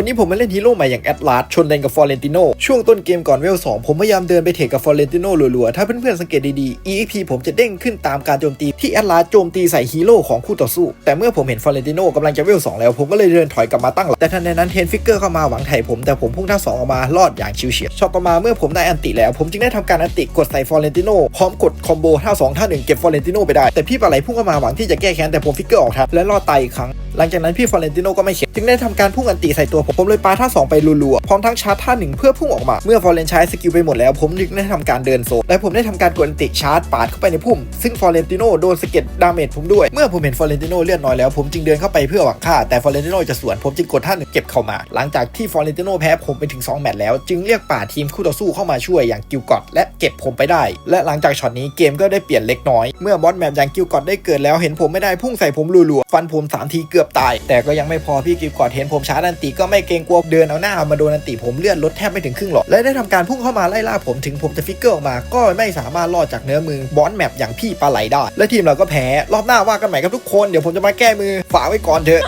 วันนี้ผมมาเล่นฮีโร่ใหม่อย่างแอตลาสชนเลนกับฟอร์เรนติโนช่วงต้นเกมก่อนเวล2ผมพยายามเดินไปเทรดกับฟอร์เรนติโนรัวๆ ถ้าเพื่อนๆสังเกตดีๆ EXP ผมจะเด้งขึ้นตามการโจมตีที่แอตลาสโจมตีใส่ฮีโร่ของคู่ต่อสู้ แต่เมื่อผมเห็นฟอร์เรนติโนกำลังจะเวล2แล้วผมก็เลยเดินถอยกลับมาตั้งหลักแต่ทันใดนั้นเทนฟิกเกอร์เข้ามาหวังไถ่ผมแต่ผมพุ่งท่าสองออกมารอดอย่างชิวเฉียดช็อตต่อมาเมื่อผมได้อันติแล้วผมจึงได้ทำการอันติกดใส่ฟอร์เรนติโนพร้อมกดคอมโบท่าสองท่าหนึ่งเก็บฟอร์เรนติโนไปได้แต่พี่ปลาไหลพุ่งเข้ามาหวังที่จะแก้แค้นแต่ผมฟิกเกอร์ออกทันและรอดตายอีกครั้งหลังจากนั้นพี่ฟอร์เรนติโนก็ไม่เข็ดจึงได้ทำการพุ่งอันติใส่ตัวผมเลยปาท่า 2 ไปรัวๆ พร้อมทั้งชาร์จท่าหนึ่งเพื่อพุ่งออกมา เมื่อฟอร์เรนใช้สกิลไปหมดแล้ว ผมจึงได้ทำการเดินโซและผมได้ทำการกดอันติชาร์จปาดเข้าไปในพุ่ม ซึ่งฟอร์เรนติโนโดนสะเก็ดดาเมจผมด้วย เมื่อผมเห็นฟอร์เรนติโนเลือดน้อยแล้ว ผมจึงเดินเข้าไปเพื่อหวังฆ่า แต่ฟอร์เรนติโนจะสวน ผมจึงกดท่าหนึ่งเก็บเข้ามา หลังจากที่ฟอร์เรนติโนแพ้ผมไปถึง 2 แมตช์แล้ว จึงเรียกป่าทีมคู่ต่อสู้เข้ามาช่วยอย่างกิลกอดและเก็บผมไปได้ และหลังจากช็อตนี้เกมก็ได้เปลี่ยนเล็กน้อย เมื่อบอสแมปอย่างกิลกอดได้เกิดแล้วเห็นผมไม่ได้พุ่งใส่ผมรัวๆฟันผมสามทีเกือบตาย แต่ก็ยังไม่พอพี่กิลกอดเห็นผมชาร์จอันติก็ไม่เกรงกลัวเดินเอาหน้ามาโดนอันติผมเลือดลดแทบไม่ถึงครึ่งหรอกและได้ทำการพุ่งเข้ามาไล่ล่าผมถึงผมจะฟิกเกอร์ออกมา ก็ไม่สามารถรอดจากเนื้อมือบอสแมปอย่างพี่ปลาไหลได้และทีมเราก็แพ้รอบหน้าว่ากันใหม่ครับทุกคนเดี๋ยวผมจะมาแก้มือฝากไว้ก่อนเถอะ